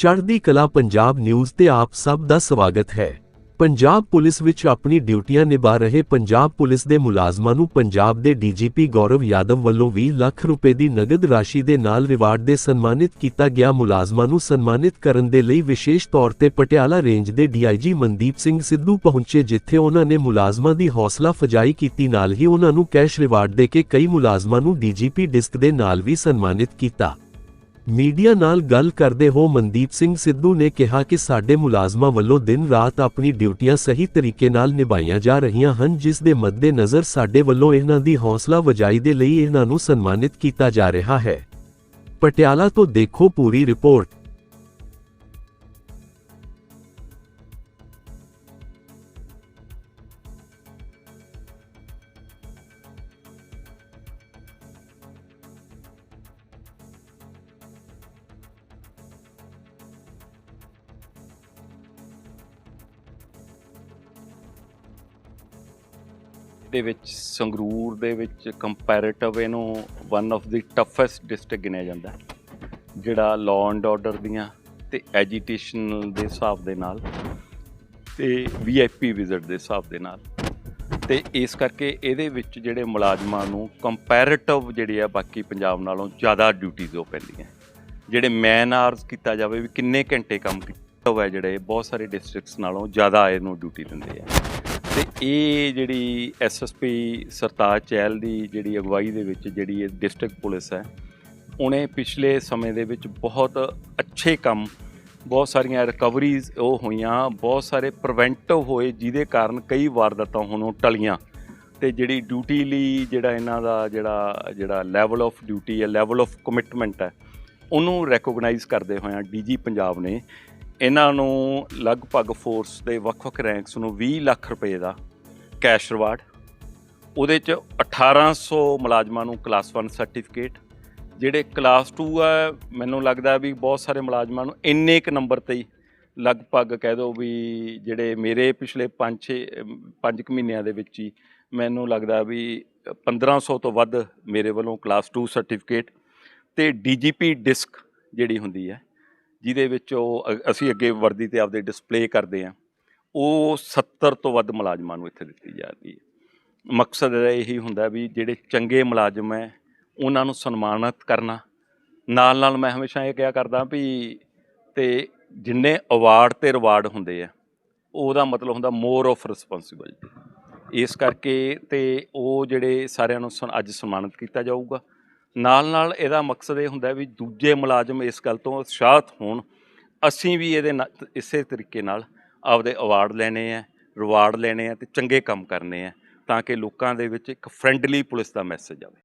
ਚੜ੍ਹਦੀ ਕਲਾ ਪੰਜਾਬ ਨਿਊਜ਼ ਤੇ ਆਪ ਸਭ ਦਾ ਸਵਾਗਤ ਹੈ। ਪੰਜਾਬ ਪੁਲਿਸ ਵਿੱਚ ਆਪਣੀ ਡਿਊਟੀਆਂ ਨਿਭਾ ਰਹੇ ਪੰਜਾਬ ਪੁਲਿਸ ਦੇ ਮੁਲਾਜ਼ਮਾਂ ਨੂੰ ਪੰਜਾਬ ਦੇ ਡੀਜੀਪੀ ਗੌਰਵ ਯਾਦਵ ਵੱਲੋਂ 20 ਲੱਖ ਰੁਪਏ ਦੀ ਨਗਦ ਰਾਸ਼ੀ ਦੇ ਨਾਲ ਰਿਵਾਰਡ ਦੇ ਸਨਮਾਨਿਤ ਕੀਤਾ ਗਿਆ। ਮੁਲਾਜ਼ਮਾਂ ਨੂੰ ਸਨਮਾਨਿਤ ਕਰਨ ਦੇ ਲਈ ਵਿਸ਼ੇਸ਼ ਤੌਰ ਤੇ ਪਟਿਆਲਾ ਰੇਂਜ ਦੇ ਡੀਆਈਜੀ ਮਨਦੀਪ ਸਿੰਘ ਸਿੱਧੂ ਪਹੁੰਚੇ, ਜਿੱਥੇ ਉਹਨਾਂ ਨੇ ਮੁਲਾਜ਼ਮਾਂ ਦੀ ਹੌਸਲਾ ਫਜਾਈ ਕੀਤੀ। ਨਾਲ ਹੀ ਉਹਨਾਂ ਨੂੰ ਕੈਸ਼ ਰਿਵਾਰਡ ਦੇ ਕੇ ਕਈ ਮੁਲਾਜ਼ਮਾਂ ਨੂੰ ਡੀਜੀਪੀ ਡਿਸਕ ਦੇ ਨਾਲ ਵੀ ਸਨਮਾਨਿਤ ਕੀਤਾ। ਮੀਡੀਆ ਨਾਲ ਗੱਲ ਕਰਦੇ ਹੋ ਮਨਦੀਪ ਸਿੰਘ ਸਿੱਧੂ ਨੇ ਕਿਹਾ ਕਿ ਸਾਡੇ ਮੁਲਾਜ਼ਮਾਂ ਵੱਲੋਂ ਦਿਨ ਰਾਤ ਆਪਣੀ ਡਿਊਟੀਆਂ ਸਹੀ ਤਰੀਕੇ ਨਾਲ ਨਿਭਾਈਆਂ ਜਾ ਰਹੀਆਂ ਹਨ, ਜਿਸ ਦੇ ਮੱਦੇਨਜ਼ਰ ਸਾਡੇ ਵੱਲੋਂ ਇਹਨਾਂ ਦੀ ਹੌਸਲਾ ਵਜਾਈ ਦੇ ਲਈ ਇਹਨਾਂ ਨੂੰ ਸਨਮਾਨਿਤ ਕੀਤਾ ਜਾ ਰਿਹਾ ਹੈ। ਪਟਿਆਲਾ ਤੋਂ ਦੇਖੋ ਪੂਰੀ ਰਿਪੋਰਟ। ਦੇ ਵਿੱਚ ਸੰਗਰੂਰ ਦੇ ਵਿੱਚ ਕੰਪੈਰੀਟਿਵ ਇਹਨੂੰ one of the toughest district ਗਿਣਿਆ ਜਾਂਦਾ ਜਿਹੜਾ ਲਾਅ ਐਂਡ ਆਰਡਰ ਦੀਆਂ ਤੇ ਐਜੀਟੇਸ਼ਨ ਦੇ ਹਿਸਾਬ ਦੇ ਨਾਲ ਤੇ ਵੀਆਈਪੀ ਵਿਜ਼ਿਟ ਦੇ ਹਿਸਾਬ ਦੇ ਨਾਲ ਤੇ ਇਸ ਕਰਕੇ ਇਹਦੇ ਵਿੱਚ ਜਿਹੜੇ ਮੁਲਾਜ਼ਮਾਂ ਨੂੰ ਕੰਪੈਰੀਟਿਵ ਜਿਹੜੇ ਆ ਬਾਕੀ ਪੰਜਾਬ ਨਾਲੋਂ ਜ਼ਿਆਦਾ ਡਿਊਟੀਆਂ ਉਹ ਪੈਂਦੀਆਂ ਜਿਹੜੇ ਮੈਨ ਆਵਰਸ ਕੀਤਾ ਜਾਵੇ ਵੀ ਕਿੰਨੇ ਘੰਟੇ ਕੰਮ ਕੀਤਾ ਹੋਇਆ ਜਿਹੜੇ ਬਹੁਤ ਸਾਰੇ ਡਿਸਟ੍ਰਿਕਟਸ ਨਾਲੋਂ ਜ਼ਿਆਦਾ ਇਹਨੂੰ ਡਿਊਟੀ ਦਿੰਦੇ ਆ। ਤੇ ਇਹ ਜਿਹੜੀ ਐਸਐਸਪੀ ਸਰਤਾਜ ਚਹਿਲ ਦੀ ਜਿਹੜੀ ਅਗਵਾਈ ਦੇ ਵਿੱਚ ਜਿਹੜੀ ਇਹ ਡਿਸਟ੍ਰਿਕਟ ਪੁਲਿਸ ਹੈ, ਉਹਨੇ ਪਿਛਲੇ ਸਮੇਂ ਦੇ ਵਿੱਚ ਬਹੁਤ ਅੱਛੇ ਕੰਮ, ਬਹੁਤ ਸਾਰੀਆਂ ਰਿਕਵਰੀਜ਼ ਉਹ ਹੋਈਆਂ, ਬਹੁਤ ਸਾਰੇ ਪ੍ਰੀਵੈਂਟਿਵ ਹੋਏ, ਜਿਹਦੇ ਕਾਰਨ ਕਈ ਵਾਰਦਾਤਾਂ ਹੁਣ ਉਹ ਟਲੀਆਂ। ਤੇ ਜਿਹੜੀ ਡਿਊਟੀ ਲਈ ਜਿਹੜਾ ਇਹਨਾਂ ਦਾ ਜਿਹੜਾ ਜਿਹੜਾ ਲੈਵਲ ਆਫ ਡਿਊਟੀ ਹੈ ਲੈਵਲ ਆਫ ਕਮਿਟਮੈਂਟ ਹੈ, ਉਹਨੂੰ ਰੈਕੋਗਨਾਈਜ਼ ਕਰਦੇ ਹੋਇਆਂ ਡੀਜੀ ਪੰਜਾਬ ਨੇ ਇਹਨਾਂ ਨੂੰ ਲਗਭਗ ਫੋਰਸ ਦੇ ਵੱਖ-ਵੱਖ ਰੈਂਕਸ ਨੂੰ 20 ਲੱਖ ਰੁਪਏ ਦਾ ਕੈਸ਼ ਰਿਵਾਰਡ ਉਹਦੇ ਚ 1800 ਮੁਲਾਜ਼ਮਾਂ ਨੂੰ ਕਲਾਸ 1 ਸਰਟੀਫਿਕੇਟ ਜਿਹੜੇ ਕਲਾਸ 2 ਆ, ਮੈਨੂੰ ਲੱਗਦਾ ਵੀ ਬਹੁਤ ਸਾਰੇ ਮੁਲਾਜ਼ਮਾਂ ਨੂੰ ਇੰਨੇ ਇੱਕ ਨੰਬਰ ਤੇ ਹੀ ਲਗਭਗ ਕਹਿ ਦਿਓ ਵੀ ਜਿਹੜੇ ਮੇਰੇ ਪਿਛਲੇ 5-6 5 ਮਹੀਨਿਆਂ ਦੇ ਵਿੱਚ ਹੀ ਮੈਨੂੰ ਲੱਗਦਾ ਵੀ 1500 ਤੋਂ ਵੱਧ ਮੇਰੇ ਵੱਲੋਂ ਕਲਾਸ 2 ਸਰਟੀਫਿਕੇਟ ਤੇ ਡੀਜੀਪੀ ਡਿਸਕ ਜਿਹੜੀ ਹੁੰਦੀ ਹੈ ਜਿਹਦੇ ਵਿੱਚ ਉਹ ਅ- ਅਸੀਂ ਅੱਗੇ ਵਰਦੀ ਤੇ ਆਪਦੇ ਡਿਸਪਲੇ ਕਰਦੇ ਆ ਉਹ 70 ਤੋਂ ਵੱਧ ਮੁਲਾਜ਼ਮਾਂ ਨੂੰ ਇੱਥੇ ਦਿੱਤੀ ਜਾ ਰਹੀ ਹੈ। ਮਕਸਦ ਇਹਦਾ ਇਹੀ ਹੁੰਦਾ ਵੀ ਜਿਹੜੇ ਚੰਗੇ ਮੁਲਾਜ਼ਮ ਹੈ, ਉਹਨਾਂ ਨੂੰ ਸਨਮਾਨਿਤ ਕਰਨਾ। ਨਾਲ ਨਾਲ ਮੈਂ ਹਮੇਸ਼ਾ ਇਹ ਕਿਹਾ ਕਰਦਾ ਵੀ ਤੇ ਜਿੰਨੇ ਅਵਾਰਡ ਤੇ ਰਿਵਾਰਡ ਹੁੰਦੇ ਆ, ਉਹਦਾ ਮਤਲਬ ਹੁੰਦਾ ਮੋਰ ਆਫ ਰਿਸਪੌਂਸਿਬਿਲਟੀ ਇਸ ਕਰਕੇ ਤੇ ਉਹ ਜਿਹੜੇ ਸਾਰਿਆਂ ਨੂੰ ਸਨ- ਅੱਜ ਸਨਮਾਨਿਤ ਕੀਤਾ ਜਾਊਗਾ। ਨਾਲ ਨਾਲ ਇਹਦਾ ਮਕਸਦ ਇਹ ਹੁੰਦਾ ਵੀ ਦੂਜੇ ਮੁਲਾਜ਼ਮ ਇਸ ਗੱਲ ਤੋਂ ਉਤਸ਼ਾਹਤ ਹੋਣ। ਅਸੀਂ ਵੀ ਇਹਦੇ ਨਾਲ ਇਸੇ ਤਰੀਕੇ ਨਾਲ ਆਪਦੇ ਅਵਾਰਡ ਲੈਣੇ ਆ ਰਿਵਾਰਡ ਲੈਣੇ ਆ ਤੇ ਚੰਗੇ ਕੰਮ ਕਰਨੇ ਆ ਤਾਂ ਕਿ ਲੋਕਾਂ ਦੇ ਵਿੱਚ ਇੱਕ ਫ੍ਰੈਂਡਲੀ ਪੁਲਿਸ ਦਾ ਮੈਸੇਜ ਆਵੇ।